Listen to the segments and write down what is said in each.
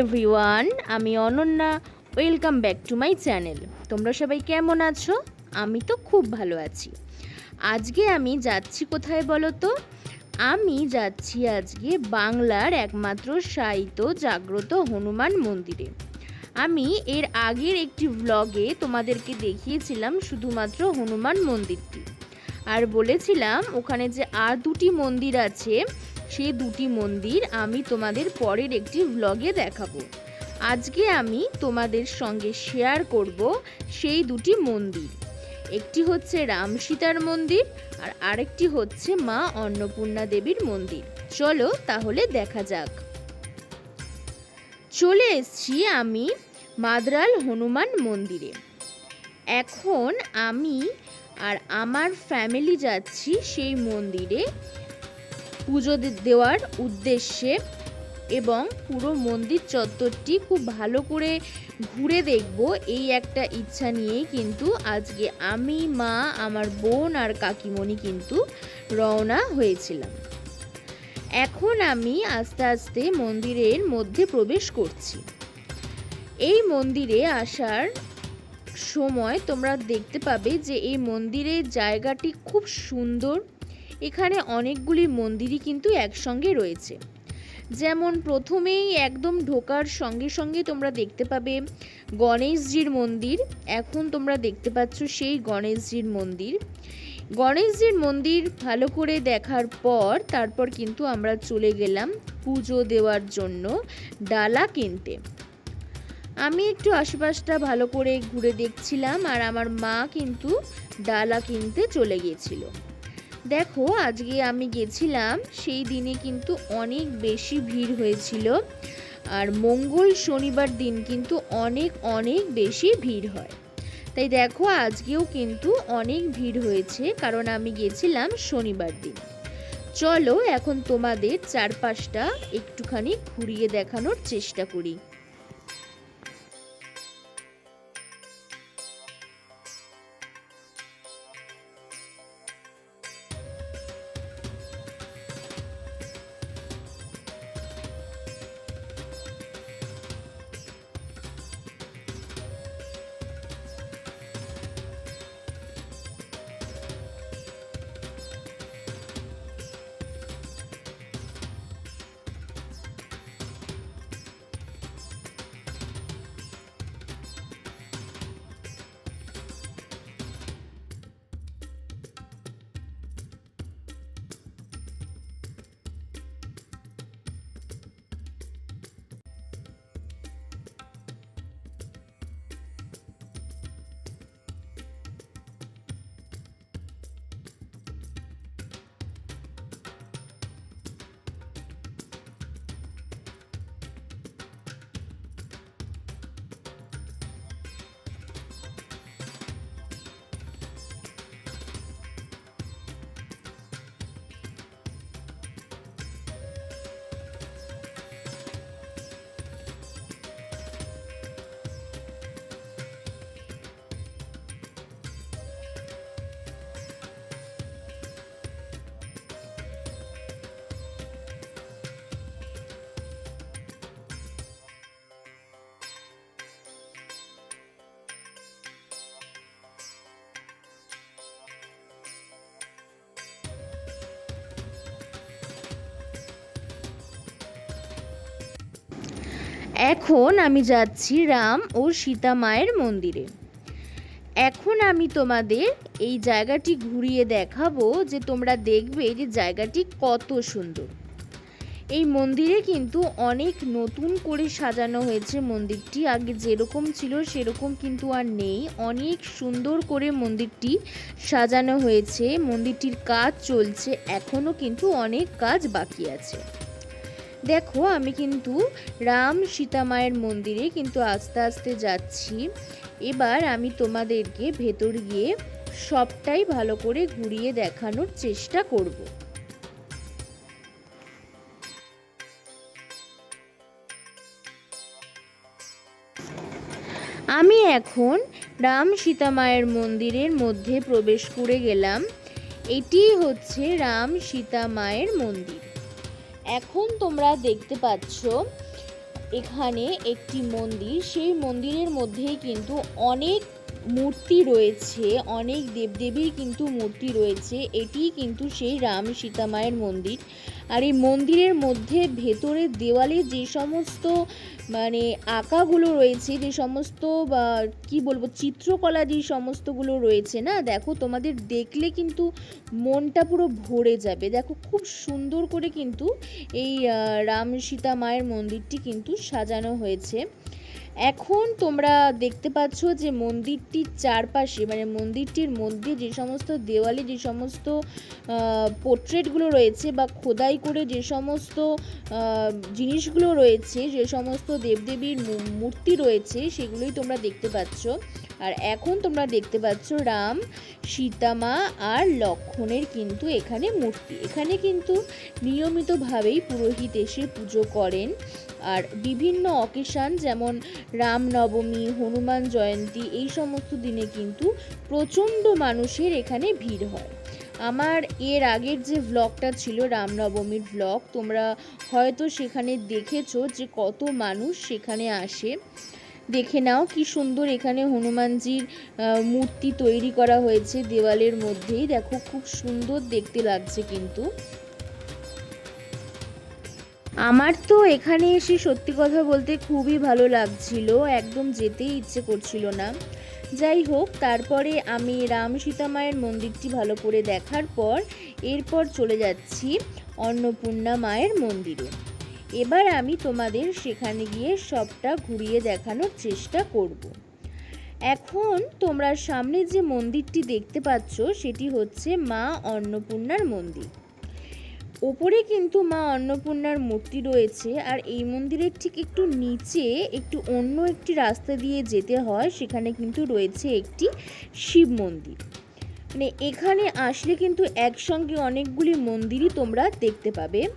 Everyone, আমি Ananya, welcome back to my channel. তোমরা সবাই কেমন আছো? আমি তো খুব ভালো আছি। আজকে আমি যাচ্ছি কোথায় বলো তো আমি যাচ্ছি আজকে বাংলার একমাত্র সাহিত্য জাগ্রত হনুমান মন্দিরে। আমি এর আগের একটি ব্লগে তোমাদেরকে দেখিয়েছিলাম শুধুমাত্র হনুমান মন্দিরটি। আর বলেছিলাম, ওখানে যে আর দুটি মন্দির আছে সেই দুটি মন্দির আমি তোমাদের পরের একটি ভ্লগে দেখাবো। আজকে আমি তোমাদের সঙ্গে শেয়ার করব সেই দুটি মন্দির। একটি হচ্ছে রাম সীতার মন্দির আর আরেকটি হচ্ছে মা অন্নপূর্ণা দেবীর মন্দির। চলো তাহলে দেখা যাক। চলে এসছি আমি মাদরাল হনুমান মন্দিরে। এখন আমি আর আমার ফ্যামিলি যাচ্ছি সেই মন্দিরে। পুজো দেওয়ার উদ্দেশ্যে এবং পুরো মন্দির চত্বরটি খুব ভালো করে ঘুরে দেখব। এই একটা ইচ্ছা নিয়েই কিন্তু আজকে আমি, মা, আমার বোন আর কাকিমণি কিন্তু রওনা হয়েছিলাম। এখন আমি আস্তে আস্তে মন্দিরের মধ্যে প্রবেশ করছি। এই মন্দিরে আসার সময় তোমরা দেখতে পাবে যে এই মন্দিরের জায়গাটি খুব সুন্দর। এখানে অনেকগুলি মন্দিরই কিন্তু একসঙ্গে রয়েছে। যেমন প্রথমেই একদম ঢোকার সঙ্গে সঙ্গে তোমরা দেখতে পাবে গণেশজির মন্দির। এখন তোমরা দেখতে পাচ্ছ সেই গণেশজির মন্দির। গণেশজির মন্দির ভালো করে দেখার পর তারপর কিন্তু আমরা চলে গেলাম পুজো দেওয়ার জন্য ডালা কিনতে। আমি একটু আশেপাশটা ভালো করে ঘুরে দেখছিলাম আর আমার মা কিন্তু ডালা কিনতে চলে গিয়েছিল। দেখো, আজকে আমি গেছিলাম, সেই দিনে কিন্তু অনেক বেশি ভিড় হয়েছিল। আর মঙ্গল শনিবার দিন কিন্তু অনেক অনেক বেশি ভিড় হয়। তাই দেখো, আজকেও কিন্তু অনেক ভিড় হয়েছে, কারণ আমি গেছিলাম শনিবার দিন। চলো, এখন তোমাদের চারপাশটা একটুখানি ঘুরিয়ে দেখানোর চেষ্টা করি। এখন আমি যাচ্ছি রাম ও সীতা মায়ের মন্দিরে। এখন আমি তোমাদের এই জায়গাটি ঘুরিয়ে দেখাবো যে তোমরা দেখবে যে জায়গাটি কত সুন্দর। এই মন্দিরে কিন্তু অনেক নতুন করে সাজানো হয়েছে মন্দিরটি। আগে যেরকম ছিল সেরকম কিন্তু আর নেই। অনেক সুন্দর করে মন্দিরটি সাজানো হয়েছে। মন্দিরটির কাজ চলছে। এখনও কিন্তু অনেক কাজ বাকি আছে। দেখো, আমি কিন্তু রাম সীতা মায়ের মন্দিরে কিন্তু আস্তে আস্তে যাচ্ছি। এবার আমি তোমাদেরকে ভেতর গিয়ে সবটাই ভালো করে ঘুরিয়ে দেখানোর চেষ্টা করব। আমি এখন রাম সীতা মায়ের মন্দিরের মধ্যে প্রবেশ করে গেলাম। এটি হচ্ছে রাম সীতা মায়ের মন্দির। এখন তোমরা দেখতে পাচ্ছ এখানে একটি মন্দির। সেই মন্দিরের মধ্যেই কিন্তু অনেক মূর্তি রয়েছে, অনেক দেবদেবীর কিন্তু মূর্তি রয়েছে। এটি কিন্তু সেই রাম সীতা মায়ের মন্দির। আর এই মন্দিরের মধ্যে ভেতরের দেওয়ালে যে সমস্ত মানে আঁকাগুলো রয়েছে, যে সমস্ত কি বলব, চিত্রকলা যে সমস্তগুলো রয়েছে না, দেখো তোমাদের দেখলে কিন্তু মনটা পুরো ভরে যাবে। দেখো খুব সুন্দর করে কিন্তু এই রাম সীতা মায়ের মন্দিরটি কিন্তু সাজানো হয়েছে। এখন তোমরা দেখতে পাচ্ছ যে মন্দিরটির চারপাশে মানে মন্দিরটির মধ্যে যে সমস্ত দেওয়ালে যে সমস্ত পোর্ট্রেটগুলো রয়েছে বা খোদাই করে যে সমস্ত জিনিসগুলো রয়েছে, যে সমস্ত দেবদেবীর মূর্তি রয়েছে, সেগুলোই তোমরা দেখতে পাচ্ছ। আর এখন তোমরা দেখতে পাচ্ছ রাম, সীতামা আর লক্ষণের কিন্তু এখানে মূর্তি। এখানে কিন্তু নিয়মিতভাবেই পুরোহিত এসে পুজো করেন। আর বিভিন্ন অকেশান যেমন রামনবমী হনুমান জয়ন্তী, এই সমস্ত দিনে কিন্তু প্রচণ্ড মানুষের এখানে ভিড় হয়। আমার এর আগের যে ভ্লগটা ছিল রামনবমীর ভ্লগ তোমরা হয়তো সেখানে দেখেছ যে কত মানুষ সেখানে আসে। দেখে নাও কি সুন্দর এখানে হনুমানজির মূর্তি তৈরি করা হয়েছে দেওয়ালের মধ্যেই। দেখো, খুব সুন্দর দেখতে লাগছে কিন্তু। আমার তো এখানে এসে সত্যি কথা বলতে খুবই ভালো লাগছিল, একদম যেতেই ইচ্ছে করছিল না। যাই হোক, তারপরে আমি রাম সীতা মায়ের মন্দিরটি ভালো করে দেখার পর এরপর চলে যাচ্ছি অন্নপূর্ণা মায়ের মন্দিরে। এবার আমি তোমাদের সেখানে গিয়ে সবটা ঘুরিয়ে দেখানোর চেষ্টা করব। এখন তোমরা সামনে যে মন্দিরটি দেখতে পাচ্ছ, সেটি হচ্ছে মা অন্নপূর্ণার মন্দির। ওপরে কিন্তু মা অন্নপূর্ণার মূর্তি রয়েছে আর এই মন্দিরের ঠিক একটু নিচে একটু অন্য একটি রাস্তা দিয়ে যেতে হয়, সেখানে কিন্তু রয়েছে একটি শিব মন্দির। মানে এখানে আসলে কিন্তু একসঙ্গে অনেকগুলি মন্দিরই তোমরা দেখতে পাবে।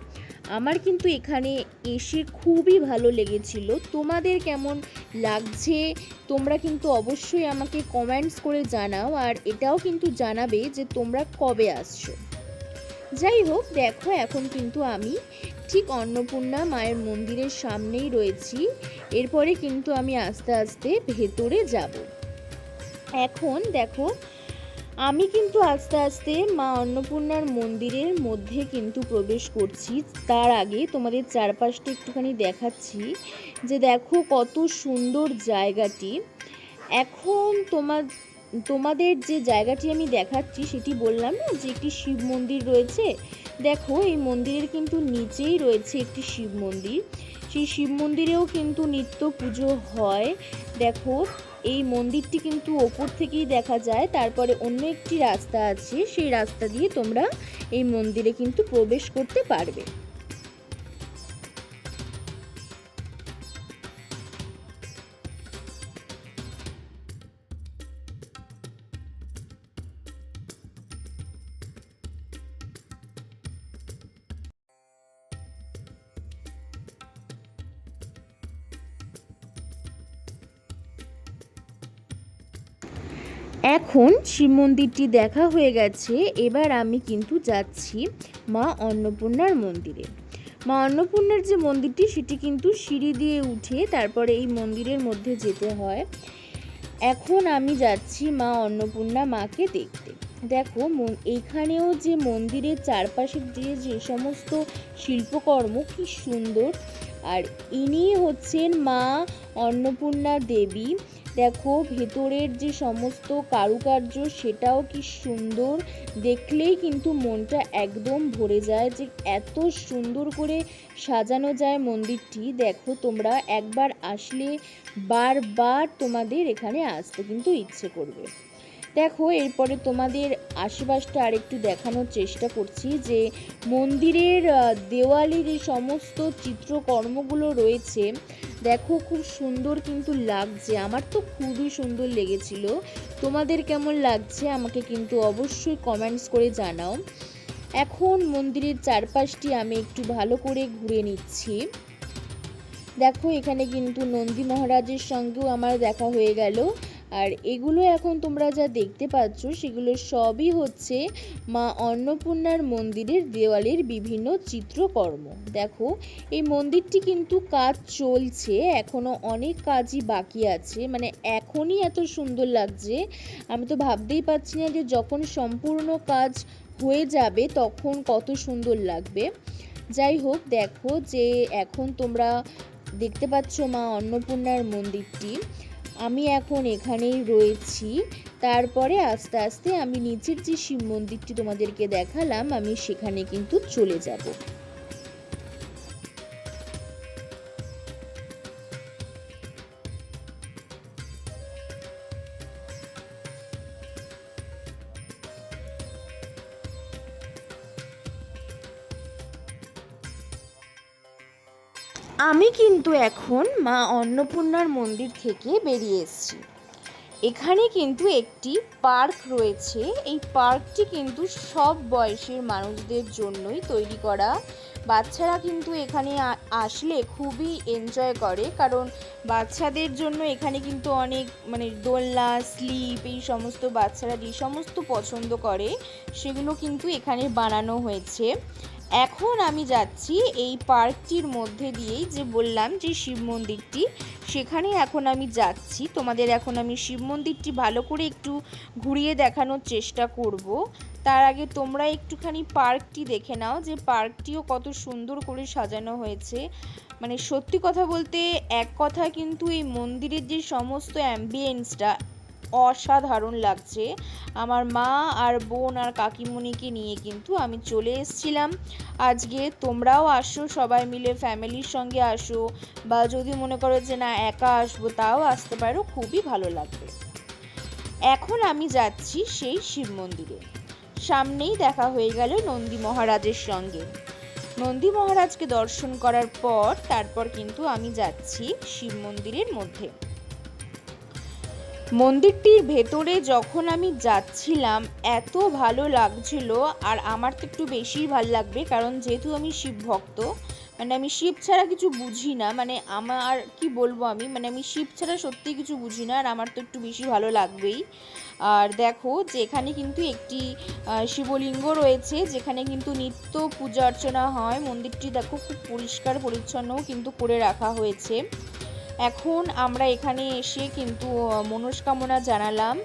আমার কিন্তু এখানে এসে খুবই ভালো লেগেছিল। তোমাদের কেমন লাগছে? তোমরা কিন্তু অবশ্যই আমাকে কমেন্টস করে জানাও আর এটাও কিন্তু জানাবে যে তোমরা কবে আসছো। যাই হোক, দেখো এখন কিন্তু আমি ঠিক অন্নপূর্ণা মায়ের মন্দিরের সামনেই রয়েছি। এরপরে কিন্তু আমি আস্তে আস্তে ভেতরে যাব। এখন দেখো, আমি কিন্তু আস্তে আস্তে মা অন্নপূর্ণার মন্দিরের মধ্যে কিন্তু প্রবেশ করছি। তার আগে তোমাদের চারপাশটা একটুখানি দেখাচ্ছি যে দেখো কত সুন্দর জায়গাটি। এখন তোমার তোমাদের যে জায়গাটি আমি দেখাচ্ছি, সেটি বললাম না যে একটি শিব মন্দির রয়েছে? দেখো, এই মন্দিরের কিন্তু নিচেই রয়েছে একটি শিব মন্দির। সেই শিব মন্দিরেও কিন্তু নিত্য পুজো হয়। দেখো, এই মন্দিরটি কিন্তু ওপর থেকেই দেখা যায়, তারপরে অন্য একটি রাস্তা আছে, সেই রাস্তা দিয়ে তোমরা এই মন্দিরে কিন্তু প্রবেশ করতে পারবে। শিব মন্দিরটি দেখা হয়ে গেছে, এবার আমি কিন্তু যাচ্ছি মা অন্নপূর্ণার মন্দিরে। মা অন্নপূর্ণার যে মন্দিরটি, সেটি কিন্তু সিঁড়ি দিয়ে উঠে তারপরে এই মন্দিরের মধ্যে যেতে হয়। এখন আমি যাচ্ছি মা অন্নপূর্ণা মাকে দেখতে। দেখো এইখানেও যে মন্দিরের চারপাশের দিয়ে যে সমস্ত শিল্পকর্ম, কি সুন্দর। আর ইনি হচ্ছেন মা অন্নপূর্ণা দেবী। দেখো ভেতরের যে সমস্ত কারুকার্য সেটাও কি সুন্দর। দেখলেই কিন্তু মনটা একদম ভরে যায় যে এত সুন্দর করে সাজানো যায় মন্দিরটি। দেখো তোমরা একবার আসলে বারবার তোমাদের এখানে আসতে কিন্তু ইচ্ছে করবে। দেখো এরপরে তোমাদের আশেপাশটা আরেকটু দেখানোর চেষ্টা করছি যে মন্দিরের আহ, দেওয়ালে যে সমস্ত চিত্রকর্মগুলো রয়েছে দেখো খুব সুন্দর কিন্তু লাগছে। আমার তো খুবই সুন্দর লেগেছিল। তোমাদের কেমন লাগছে আমাকে কিন্তু অবশ্যই কমেন্টস করে জানাও। এখন মন্দিরের চারপাশটি আমি একটু ভালো করে ঘুরে নিচ্ছি। দেখো এখানে কিন্তু নন্দী মহারাজের সঙ্গেও আমার দেখা হয়ে গেল। আর এগুলো এখন তোমরা যা দেখতে পাচ্ছ, সেগুলো সবই হচ্ছে মা অন্নপূর্ণার মন্দিরের দেওয়ালের বিভিন্ন চিত্রকর্ম। দেখো, এই মন্দিরটি কিন্তু কাজ চলছে, এখনও অনেক কাজই বাকি আছে মানে এখনই এত সুন্দর লাগছে। আমি তো ভাবতেই পারছি না যে যখন সম্পূর্ণ কাজ হয়ে যাবে তখন কত সুন্দর লাগবে। যাই হোক, দেখো যে এখন তোমরা দেখতে পাচ্ছ মা অন্নপূর্ণার মন্দিরটি। আমি এখন এখানেই রয়েছি। তারপরে আস্তে আস্তে আমি নিচের যে শিব মন্দিরটি তোমাদেরকে দেখালাম, আমি সেখানে কিন্তু চলে যাব। কিন্তু এখন মা অন্নপূর্ণার মন্দির থেকে বেরিয়ে এসেছি। এখানে কিন্তু একটি পার্ক রয়েছে। এই পার্কটি কিন্তু সব বয়সের মানুষদের জন্যই তৈরি করা। বাচ্চারা কিন্তু এখানে আসলে খুবই এনজয় করে। কারণ বাচ্চাদের জন্য এখানে কিন্তু অনেক মানে দোলনা স্লিপ এই সমস্ত বাচ্চারা যে সমস্ত পছন্দ করে, সেগুলো কিন্তু এখানে বানানো হয়েছে। এখন আমি যাচ্ছি এই পার্কটির মধ্যে দিয়েই যে বললাম যে শিব মন্দিরটি, সেখানে এখন আমি যাচ্ছি। তোমাদের এখন আমি শিব মন্দিরটি ভালো করে একটু ঘুরিয়ে দেখানোর চেষ্টা করব। তার আগে তোমরা একটুখানি পার্কটি দেখে নাও যে পার্কটিও কত সুন্দর করে সাজানো হয়েছে। মানে সত্যি কথা বলতে এক কথা কিন্তু এই মন্দিরের যে সমস্ত অ্যাম্বিয়েন্সটা অসাধারণ লাগছে। আমার মা আর বোন আর কাকিমণিকে নিয়ে কিন্তু আমি চলে এসেছিলাম। আজকে তোমরাও আসো, সবাই মিলে ফ্যামিলির সঙ্গে আসো বা যদি মনে করো যে না, একা আসব তাও আসতে পারো, খুবই ভালো লাগবে। এখন আমি যাচ্ছি সেই শিব মন্দিরে। সামনেই দেখা হয়ে গেল নন্দী মহারাজের সঙ্গে। নন্দী মহারাজকে দর্শন করার পর তারপর কিন্তু আমি যাচ্ছি শিব মন্দিরের মধ্যে। মন্দিরটির ভেতরে যখন আমি যাচ্ছিলাম, এত ভালো লাগছিল আর আমার তো একটু বেশিই ভালো লাগবে কারণ যেহেতু আমি শিব ভক্ত মানে আমি শিব ছাড়া কিছু বুঝি না মানে আমার কি বলব আমি মানে আমি শিব ছাড়া সত্যি কিছু বুঝি না আর আমার তো একটু বেশি ভালো লাগবেই। আর দেখো যে এখানে কিন্তু একটি শিবলিঙ্গ রয়েছে, যেখানে কিন্তু নিত্য পূজা অর্চনা হয়। মন্দিরটি দেখো খুব পরিষ্কার পরিচ্ছন্নও কিন্তু করে রাখা হয়েছে। এখন আমরা এখানে এসে কিন্তু মনস্কামনা জানালাম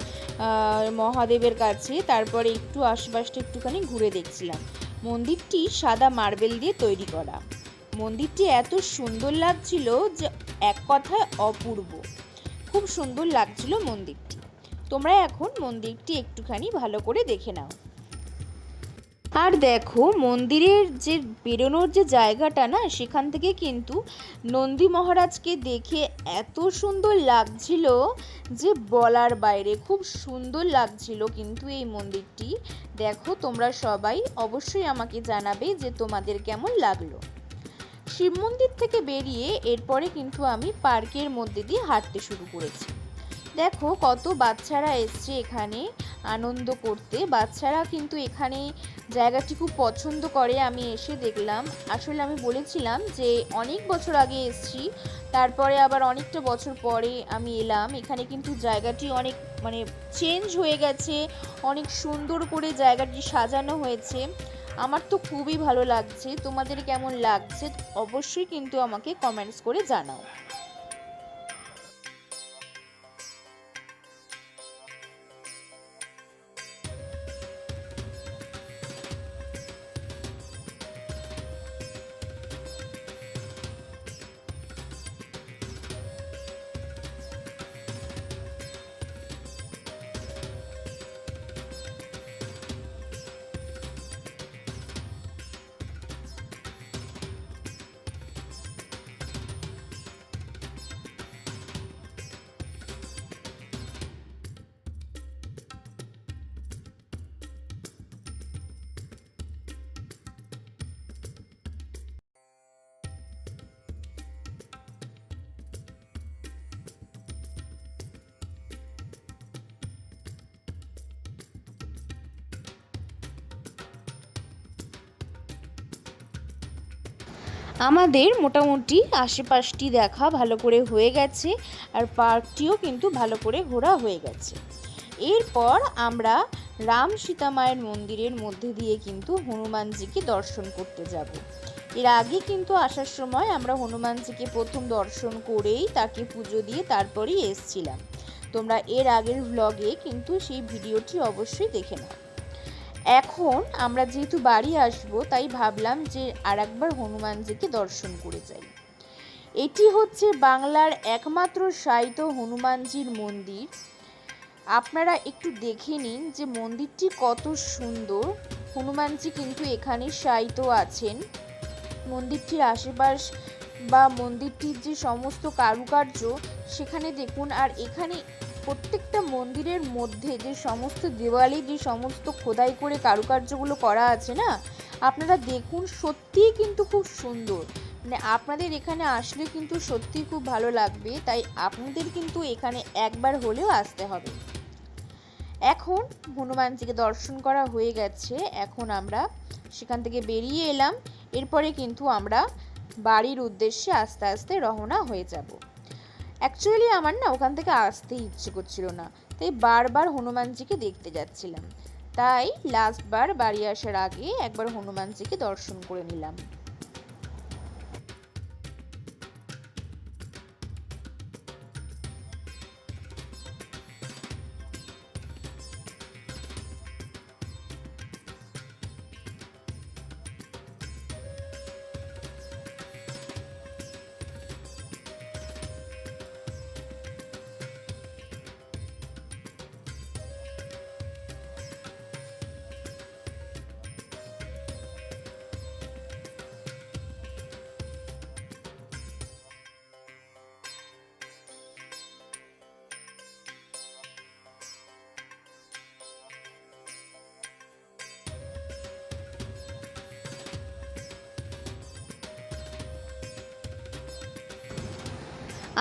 মহাদেবের কাছে। তারপরে একটু আশপাশটা একটুখানি ঘুরে দেখছিলাম। মন্দিরটি সাদা মার্বেল দিয়ে তৈরি করা। মন্দিরটি এত সুন্দর লাগছিল যে এক কথায় অপূর্ব। খুব সুন্দর লাগছিল মন্দিরটি। তোমরা এখন মন্দিরটি একটুখানি ভালো করে দেখে নাও। আর দেখো, মন্দিরের যে বেরোনোর যে জায়গাটা না, সেখান থেকে কিন্তু নন্দী মহারাজকে দেখে এত সুন্দর লাগছিল যে বলার বাইরে, খুব সুন্দর লাগছিল কিন্তু এই মন্দিরটি। দেখো, তোমরা সবাই অবশ্যই আমাকে জানাবে যে তোমাদের কেমন লাগল। শিব মন্দির থেকে বেরিয়ে এরপরে কিন্তু আমি পার্কের মধ্যে দিয়ে হাঁটতে শুরু করেছি। দেখো, কত বাচ্চারা এসছে এখানে। আনন্দ করতে। বাচ্চারা কিন্তু এখানে জায়গাটি খুব পছন্দ করে, আমি এসে দেখলাম। আসলে আমি বলেছিলাম যে অনেক বছর আগে এসছি, তারপরে আবার অনেকটা বছর পরে আমি এলাম। এখানে কিন্তু জায়গাটি অনেক মানে চেঞ্জ হয়ে গেছে, অনেক সুন্দর করে জায়গাটি সাজানো হয়েছে। আমার তো খুবই ভালো লাগছে। তোমাদের কেমন লাগছে? অবশ্যই কিন্তু আমাকে কমেন্টস করে জানাও। আমাদের মোটামুটি আশেপাশটি দেখা ভালো করে হয়ে গেছে আর পার্কটিও কিন্তু ভালো করে ঘোরা হয়ে গেছে। এরপর আমরা রাম সীতামায়ের মন্দিরের মধ্যে দিয়ে কিন্তু হনুমানজিকে দর্শন করতে যাব। এর আগে কিন্তু আসার সময় আমরা হনুমানজিকে প্রথম দর্শন করেই তাকে পুজো দিয়ে তারপরেই এসছিলাম। তোমরা এর আগের ভ্লগে কিন্তু সেই ভিডিওটি অবশ্যই দেখে নাও। এখন আমরা যেহেতু বাড়ি আসব, তাই ভাবলাম যে আর একবার হনুমানজিকে দর্শন করে যাই। এটি হচ্ছে বাংলার একমাত্র সাহিত্য হনুমানজির মন্দির। আপনারা একটু দেখে নিন যে মন্দিরটি কত সুন্দর। হনুমানজি কিন্তু এখানে সাহিত্য আছেন। মন্দিরটির আশেপাশ বা মন্দিরটির যে সমস্ত কারুকার্য, সেখানে দেখুন। আর এখানে প্রত্যেকটা মন্দিরের মধ্যে যে সমস্ত দেওয়ালে, যে সমস্ত খোদাই করে কারুকার্যগুলো করা আছে না, আপনারা দেখুন সত্যিই কিন্তু খুব সুন্দর। মানে আপনাদের এখানে আসলে কিন্তু সত্যিই খুব ভালো লাগবে, তাই আপনাদের কিন্তু এখানে একবার হলেও আসতে হবে। এখন হনুমানজিকে দর্শন করা হয়ে গেছে, এখন আমরা সেখান থেকে বেরিয়ে এলাম, এরপরে কিন্তু আমরা বাড়ির উদ্দেশ্যে আস্তে আস্তে রওনা হয়ে যাব। অ্যাকচুয়ালি আমার না ওখান থেকে আসতে ইচ্ছে করছিল না। তাই বারবার হনুমানজিকে দেখতে যাচ্ছিলাম। তাই লাস্টবার বাড়ি আসার আগে একবার হনুমানজিকে দর্শন করে নিলাম।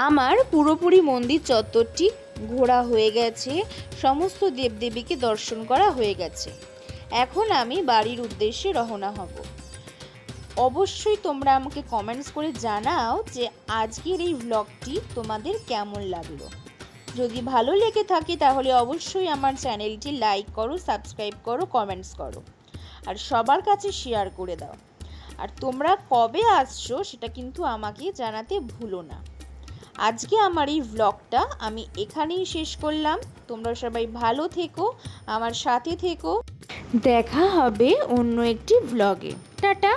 আমার পুরোপুরি মন্দির চত্বরটি ঘোরা হয়ে গেছে, সমস্ত দেবদেবীকে দর্শন করা হয়ে গেছে। এখন আমি বাড়ির উদ্দেশ্যে রওনা হব। অবশ্যই তোমরা আমাকে কমেন্টস করে জানাও যে আজকের এই ভ্লগটি তোমাদের কেমন লাগল। যদি ভালো লেগে থাকে তাহলে অবশ্যই আমার চ্যানেলটি লাইক করো সাবস্ক্রাইব করো কমেন্টস করো। আর সবার কাছে শেয়ার করে দাও। আর তোমরা কবে আসছো সেটা কিন্তু আমাকে জানাতে ভুলো না। আজকে আমার এই ভ্লগটা আমি এখানেই শেষ করলাম। তোমরা সবাই ভালো থেকো, আমার সাথে থেকো। দেখা হবে অন্য একটি ভ্লগে টাটা!